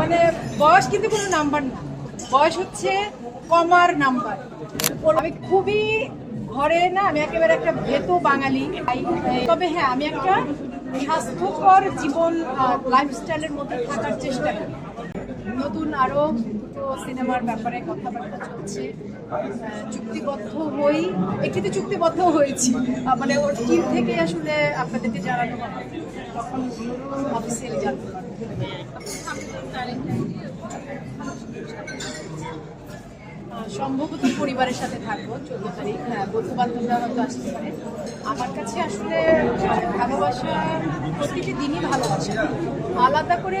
মানে বয়স কিন্তু কোনো নাম্বার না। বয়স হচ্ছে কমার নাম্বার। আমি খুবই ঘরে না, আমি একেবারে একটা ভেতো বাঙালি। তবে হ্যাঁ আমি একটা স্বাস্থ্যকর জীবন লাইফস্টাইলের মধ্যে থাকার চেষ্টা করি। নতুন আরও দুটো সিনেমার ব্যাপারে কথাবার্তা চলছে। চুক্তিবদ্ধ হই, একটিতে চুক্তিবদ্ধ হয়েছি। মানে ওর টিম থেকে আসলে আপনাদেরকে জানানো হবে। তখন অফিসিয়ালি জানতে পারব। সম্ভবত পরিবারের সাথে থাকব, চোদ্দ তারিখ হ্যাঁ বন্ধু বান্ধবরা হয়তো আসতে পারে। আমার কাছে আসলে ভালোবাসা প্রতিটি দিনই ভালোবাসা। আলাদা করে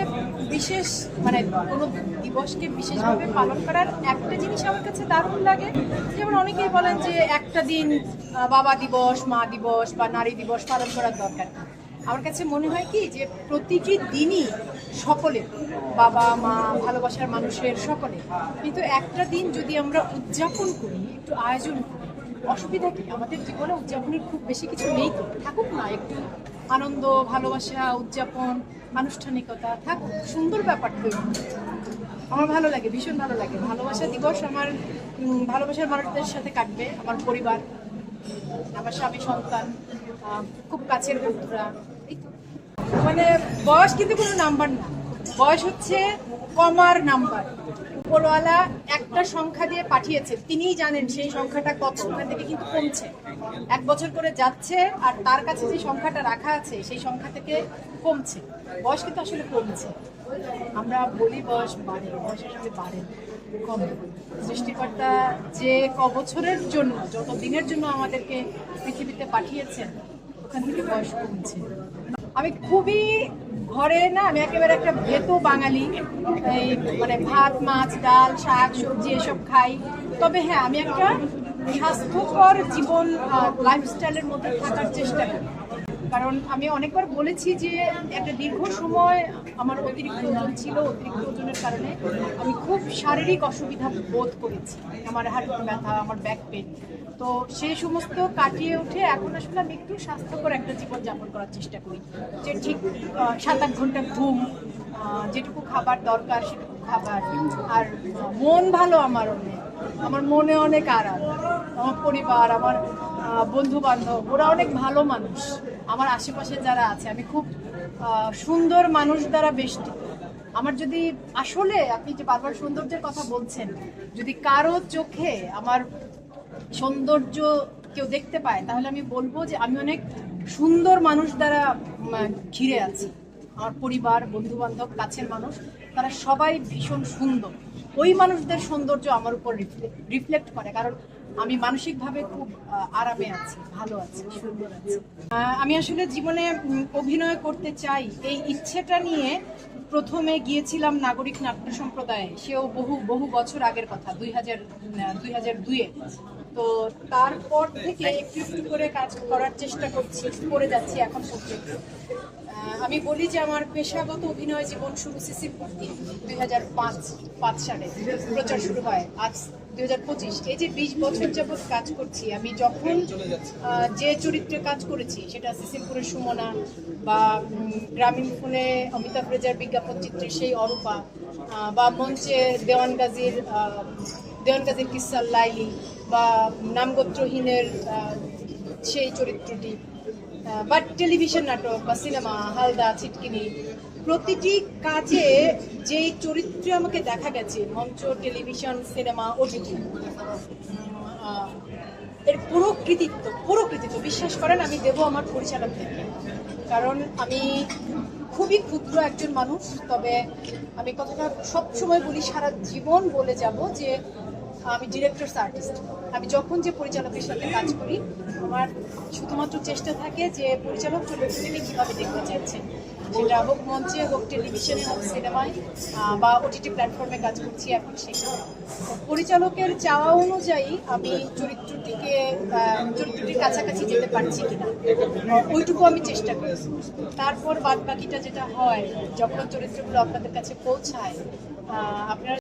বিশেষ মানে কোনো দিবসকে বিশেষভাবে পালন করার একটা জিনিস আমার কাছে দারুণ লাগে। যেমন অনেকেই বলেন যে একটা দিন বাবা দিবস, মা দিবস বা নারী দিবস পালন করার দরকার। আমার কাছে মনে হয় কি যে প্রতিটি দিনই সকলে বাবা, মা, ভালোবাসার মানুষের সকলে। কিন্তু একটা দিন যদি আমরা উদযাপন করি, একটু আয়োজন করি, অসুবিধা কি? আমাদের জীবনে উদযাপনের খুব বেশি কিছু নেই তো। থাকুক না, একটু আনন্দ, ভালোবাসা, উদযাপন, আনুষ্ঠানিকতা থাকুক। সুন্দর ব্যাপার তৈরি আমার ভালো লাগে, ভীষণ ভালো লাগে। ভালোবাসা দিবস আমার ভালোবাসার মানুষদের সাথে কাটবে, আমার পরিবার। আমার স্বামী সন্তান খুব কাছের বন্ধুরা। মানে বয়স কিন্তু কোনো নাম্বার না। বয়স হচ্ছে কমার নাম্বার। উপরওয়ালা একটা সংখ্যা দিয়ে পাঠিয়েছে। তিনিই জানেন সেই সংখ্যাটা কত। ওখান থেকে কিন্তু কমছে। এক বছর করে যাচ্ছে আর তার কাছে যে সংখ্যাটা রাখা আছে, সেই সংখ্যা থেকে কমছে। বয়স কিন্তু আসলে কমছে। আমরা বলি বয়স বাড়ে, বয়স আসলে বাড়ে সৃষ্টিকর্তা যে ক বছরের জন্য, যত দিনের জন্য আমাদেরকে পৃথিবীতে পাঠিয়েছেন, ওখান থেকে বয়স কমছে। আমি খুবই ঘরে না, আমি একেবারে একটা ভেতো বাঙালি, এই মানে ভাত, মাছ, ডাল, শাক, সবজি এসব খাই। তবে হ্যাঁ আমি একটা স্বাস্থ্যকর জীবন লাইফস্টাইলের মধ্যে থাকার চেষ্টা করি। কারণ আমি অনেকবার বলেছি যে একটা দীর্ঘ সময় আমার অতিরিক্ত ওজন ছিল, অতিরিক্ত ওজনের কারণে আমি খুব শারীরিক অসুবিধা বোধ করেছি। আমার হাঁটুর ব্যথা, আমার ব্যাক পেন তো সেই সমস্ত কাটিয়ে উঠে এখন আসলে আমি একটু স্বাস্থ্যকর একটা জীবন যাপন করার চেষ্টা করি। যে ঠিক সাত আট ঘণ্টা ঘুম যেটুকু খাবার দরকার সেটুকু খাবার, আর মন ভালো আমার অনেক। আমার মনে অনেক আরাম আমার পরিবার, আমার বন্ধু বান্ধব ওরা অনেক ভালো মানুষ। আমার আশেপাশে যারা আছে, আমি খুব সুন্দর মানুষ দ্বারা বেষ্টিত। আমার যদি আসলে আপনি যে বারবার সৌন্দর্যের কথা বলছেন, যদি কারও চোখে আমার সৌন্দর্য কেউ দেখতে পায়, তাহলে আমি বলব যে আমি অনেক সুন্দর মানুষ দ্বারা ঘিরে আছি। আমার পরিবার বন্ধু বান্ধব কাছের মানুষ তারা সবাই ভীষণ সুন্দর। ওই মানুষদের সৌন্দর্য আমার উপর রিফ্লেক্ট করে, কারণ আমি মানসিকভাবে খুব আরামে আছি, ভালো আছি, সুন্দর আছি। আমি আসলে জীবনে অভিনয় করতে চাই, এই ইচ্ছেটা নিয়ে প্রথমে গিয়েছিলাম নাগরিক নাট্য সম্প্রদায়ে। সেও বহু বহু বছর আগের কথা, দুই হাজার দুই হাজার দুইয়ে। তো তারপর থেকে একটু একটু করে কাজ করার চেষ্টা করছি, করে যাচ্ছি এখন পর্যন্ত। আমি বলি যে আমার পেশাগত অভিনয় জীবন শুরু সিসিমপুর দিয়ে দুই হাজার পাঁচ পাঁচ সালে প্রচার শুরু হয়। আজ দুই হাজার পঁচিশ। এই যে বিশ বছর যাবৎ কাজ করছি, আমি যখন যে চরিত্রে কাজ করেছি, সেটা সিসিমপুরের সুমনা বা গ্রামীণ ফোনে অমিতাভ রেজার বিজ্ঞাপন চিত্রে সেই অরূপা বা মঞ্চে দেওয়ান গাজীর দেওয়ান গাজীর কিসাল লাইলি বা নামগোত্রহীনের সেই চরিত্রটি বা টেলিভিশন নাটক বা সিনেমা, হালদা, ছিটকিনি, প্রতিটি কাজে যেই চরিত্রে আমাকে দেখা গেছে, মঞ্চ, টেলিভিশন, সিনেমা ওটিটি এর পুরো কৃতিত্ব পুরো কৃতিত্ব, বিশ্বাস করেন আমি দেব আমার পরিচালক থেকে। কারণ আমি খুবই ক্ষুদ্র একজন মানুষ, তবে আমি কথাটা সবসময় বলি, সারা জীবন বলে যাব যে আমি ডিরেক্টরস আর্টিস্ট আমি যখন যে পরিচালকের সাথে কাজ করি, আমার শুধুমাত্র চেষ্টা থাকে যে পরিচালক চরিত্রটিকে কীভাবে দেখতে চাইছেন। সেটা হোক মঞ্চে হোক টেলিভিশনে হোক সিনেমায় বা ওটিটি প্ল্যাটফর্মে কাজ করছি এখন সেখানে। পরিচালকের চাওয়া অনুযায়ী আমি চরিত্রটিকে চরিত্রটির কাছাকাছি যেতে পারছি কিনা, ওইটুকু আমি চেষ্টা করি। তারপর বাদ বাকিটা যেটা হয়, যখন চরিত্রগুলো আপনাদের কাছে পৌঁছায় আপনারা